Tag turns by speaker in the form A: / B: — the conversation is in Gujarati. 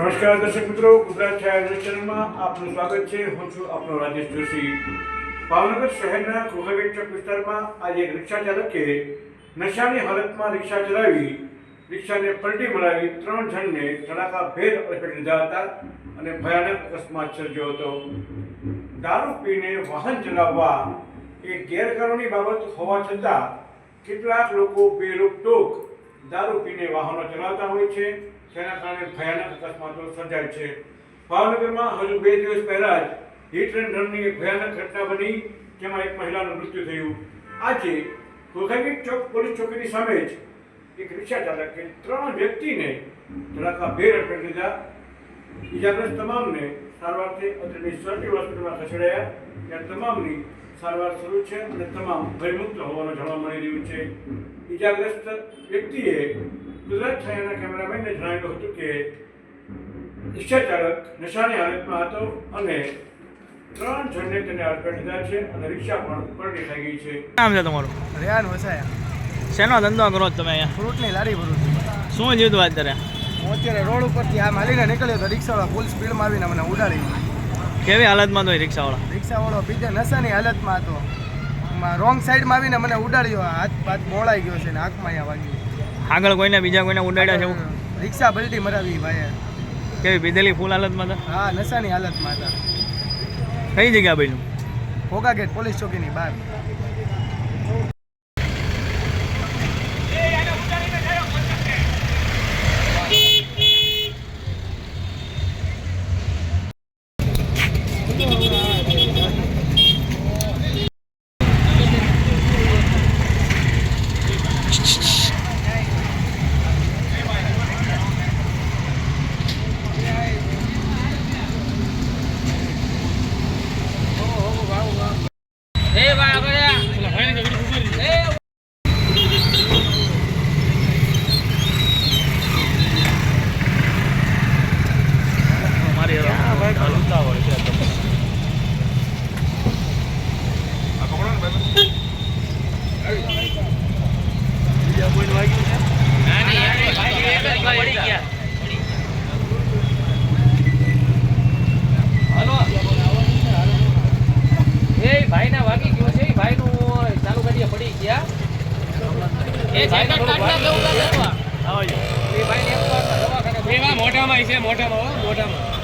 A: નમસ્કાર દર્શક મિત્રો, ગુજરાત છાયા ચેનલમાં આપનું સ્વાગત છે. હું છું આપનો રાજેશ જોશી. ભાવનગર શહેરના કોહાગેટ ચોક વિસ્તારમાં આજે એક રિક્ષા ચાલકે નશાની હાલતમાં રિક્ષા ચલાવી, રિક્ષાને પલટી મરાવી ત્રણ જણને ધડાકાભેર અડફેટ લીધા હતા અને ભયાનક અકસ્માત સર્જ્યો હતો. દારૂ પીને વાહન ચલાવવા એ ગેરકાનૂની બાબત હોવા છતાં કેટલાક લોકો બેરોકટોક દારૂ પીને વાહનો ચલાવતા હોય છે. તેના કારણે ભયાનક અકસ્માતો સર્જાય છે. ભાવનગરમાં હજુ બે દિવસ પહેલા જ હિટ એન્ડ રનની એક ભયાનક ઘટના બની, જેમાં એક મહિલાનું મૃત્યુ થયું. આજે કોખાગીટ ચોક પોલીસ ચોકીની સામે જ એક રિક્ષા ચાલકે ત્રણ વ્યક્તિને ધડાકા ભેર અડફેટે લીધા ઇજાગ્રસ્ત તમામને સારવારથી અત્રેની સરટી હોસ્પિટલમાં ખસેડાયા. ત્યાં તમામની સારવાર શરૂ છે અને તમામ ભયમુક્ત હોવાનું જાણવા મળી રહ્યું છે. ઇજાગ્રસ્ત વ્યક્તિએ ગુજરાત કેમેરામેનને જણાવ્યું હતું કે રિક્ષા ચાલક નશાની હાલતમાં હતો અને ત્રણ જણને તેને અડફેટ લીધા છે અને રિક્ષા પણ પલટી થઈ ગઈ છે.
B: નામ છે તમારું?
C: રેહાન વસાયા.
B: શેનો ધંધો કરો છો તમે અહીંયા?
C: ફ્રૂટની લારી ભરું છું.
B: શું જીવતું વાત અત્યારે?
C: હું અત્યારે રોડ ઉપરથી આ માલીને નીકળ્યો તો રિક્ષાવાળા ફૂલ સ્પીડમાં આવીને મને ઉડાડી
B: કેવી હાલતમાં તો રિક્ષાવાળા?
C: રિક્ષાવાળો બીજા નશાની હાલતમાં હતો. રોંગ સાઈડમાં આવીને મને ઉડાડ્યો. હાથ પાથ મોળાઈ ગયો છે ને આંખમાં અહીંયા વાગ્યું.
B: આગળ કોઈને બીજા કોઈને ઉડાડ્યા છે એવું?
C: રિક્ષા પલટી મરાવી ભાઈ
B: કેવી પીધેલી ફૂલ હાલતમાં હતા?
C: હા નશાની હાલતમાં હતા.
B: કઈ જગ્યા ભાઈ
C: ઘોઘા ગેટ પોલીસ ચોકીની બહાર.
D: એ ભાઈ ના વાગી ગયું છે ભાઈ નું ચાલુ કરીએ પડી ગયા. એ જેકેટ કાઢના એ ભાઈ ને દવાખાને
E: મોઢામાં છે મોઢામાં મોઢામાં.